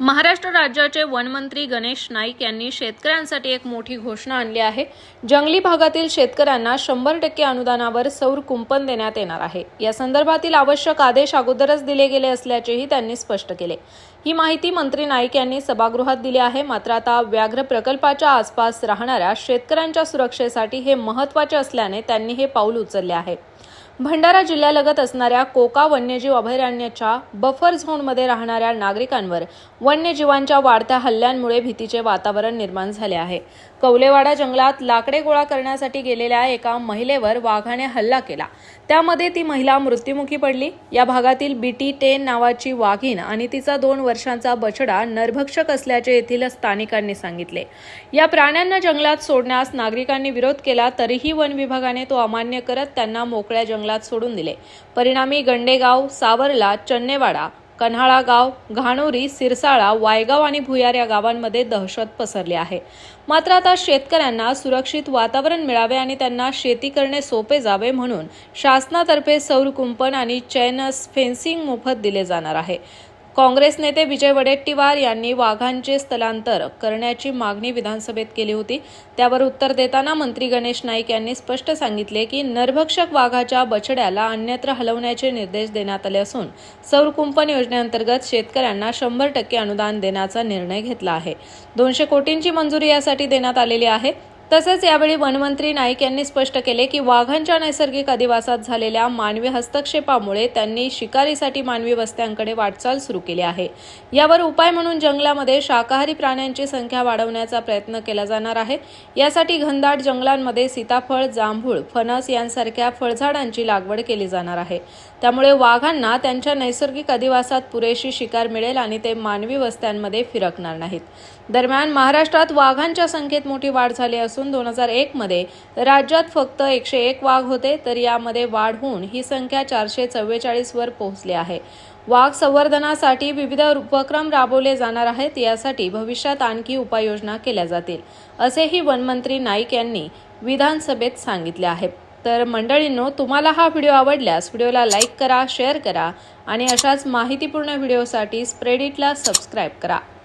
महाराष्ट्र राज्याचे वनमंत्री गणेश नाईक यांनी शेतकऱ्यांसाठी एक मोठी घोषणा आणली आहे. जंगली भागातील शेतकऱ्यांना शंभर टक्के अनुदानावर सौर कुंपण देण्यात येणार आहे. या संदर्भातील आवश्यक आदेश अगोदरच दिले गेले असल्याचेही त्यांनी स्पष्ट केले. ही माहिती मंत्री नाईक यांनी सभागृहात दिली आहे. मात्र आता व्याघ्र प्रकल्पाच्या आसपास राहणाऱ्या शेतकऱ्यांच्या सुरक्षेसाठी हे महत्त्वाचे असल्याने त्यांनी हे पाऊल उचलले आहे. भंडारा जिल्ह्यालगत असणाऱ्या कोका वन्यजीव अभयारण्याच्या बफर झोनमध्ये राहणाऱ्या नागरिकांवर वन्यजीवांच्या वाढत्या हल्ल्यांमुळे भीतीचे वातावरण निर्माण झाले आहे. कौलेवाडा जंगलात लाकडे गोळा करण्यासाठी गेलेल्या एका महिलेवर वाघाने हल्ला केला. त्यामध्ये ती महिला मृत्युमुखी पडली. या भागातील बीटी टेन नावाची वाघीण आणि तिचा दोन वर्षांचा बछडा नरभक्षक असल्याचे येथील स्थानिकांनी सांगितले. या प्राण्यांना जंगलात सोडण्यास नागरिकांनी विरोध केला तरीही वन विभागाने तो अमान्य करत त्यांना मोकळ्या जंगलात सोडून दिले. परिणामी गंडेगाव सावरला चन्नेवाडा कन्हाळा गाव घाणोरी सिरसाळा वायगाव आणि भुयार या गावांमध्ये दहशत पसरली आहे. मात्र आता शेतकऱ्यांना सुरक्षित वातावरण मिळावे आणि त्यांना शेती करणे सोपे जावे म्हणून शासनातर्फे सौर कुंपण आणि चैनस फेन्सिंग मोफत दिले जाणार आहे. काँग्रेस नेते विजय वडेट्टीवार यांनी वाघांचे स्थलांतर करण्याची मागणी विधानसभेत केली होती. त्यावर उत्तर देताना मंत्री गणेश नाईक यांनी स्पष्ट सांगितले की नरभक्षक वाघाच्या बछड्याला अन्यत्र हलवण्याचे निर्देश देण्यात आले असून सौर कुंपण योजनेअंतर्गत शेतकऱ्यांना शंभर टक्के अनुदान देण्याचा निर्णय घेतला आहे. दोनशे कोटींची मंजुरी यासाठी देण्यात आलेली आहे. तसेच यावेळी वनमंत्री नाईक यांनी स्पष्ट केले की वाघांच्या नैसर्गिक अधिवासात झालेल्या मानवी हस्तक्षेपामुळे त्यांनी शिकारीसाठी मानवी वस्त्यांकडे वाटचाल सुरू केली आहे. यावर उपाय म्हणून जंगलामध्ये शाकाहारी प्राण्यांची संख्या वाढवण्याचा प्रयत्न केला जाणार आहे. यासाठी घनदाट जंगलांमध्ये सीताफळ जांभूळ फणस यांसारख्या फळझाडांची लागवड केली जाणार आहे. त्यामुळे वाघांना त्यांच्या नैसर्गिक अधिवासात पुरेशी शिकार मिळेल आणि ते मानवी वस्त्यांमध्ये फिरकणार नाहीत. दरम्यान महाराष्ट्रात वाघांच्या संख्येत मोठी वाढ झाली असून असून दोन हजार एकमध्ये राज्यात फक्त एकशे एक वाघ होते तर यामध्ये वाढ होऊन ही संख्या चारशे चव्वेचाळीसवर पोहोचली आहे. वाघ संवर्धनासाठी विविध उपक्रम राबवले जाणार आहेत यासाठी भविष्यात आणखी उपाययोजना केल्या जातील असेही वनमंत्री नाईक यांनी विधानसभेत सांगितले आहे. तर मंडळींनो तुम्हाला हा व्हिडिओ आवडल्यास व्हिडिओला लाईक करा शेअर करा आणि अशाच माहितीपूर्ण व्हिडिओसाठी स्प्रेडिटला सबस्क्राईब करा.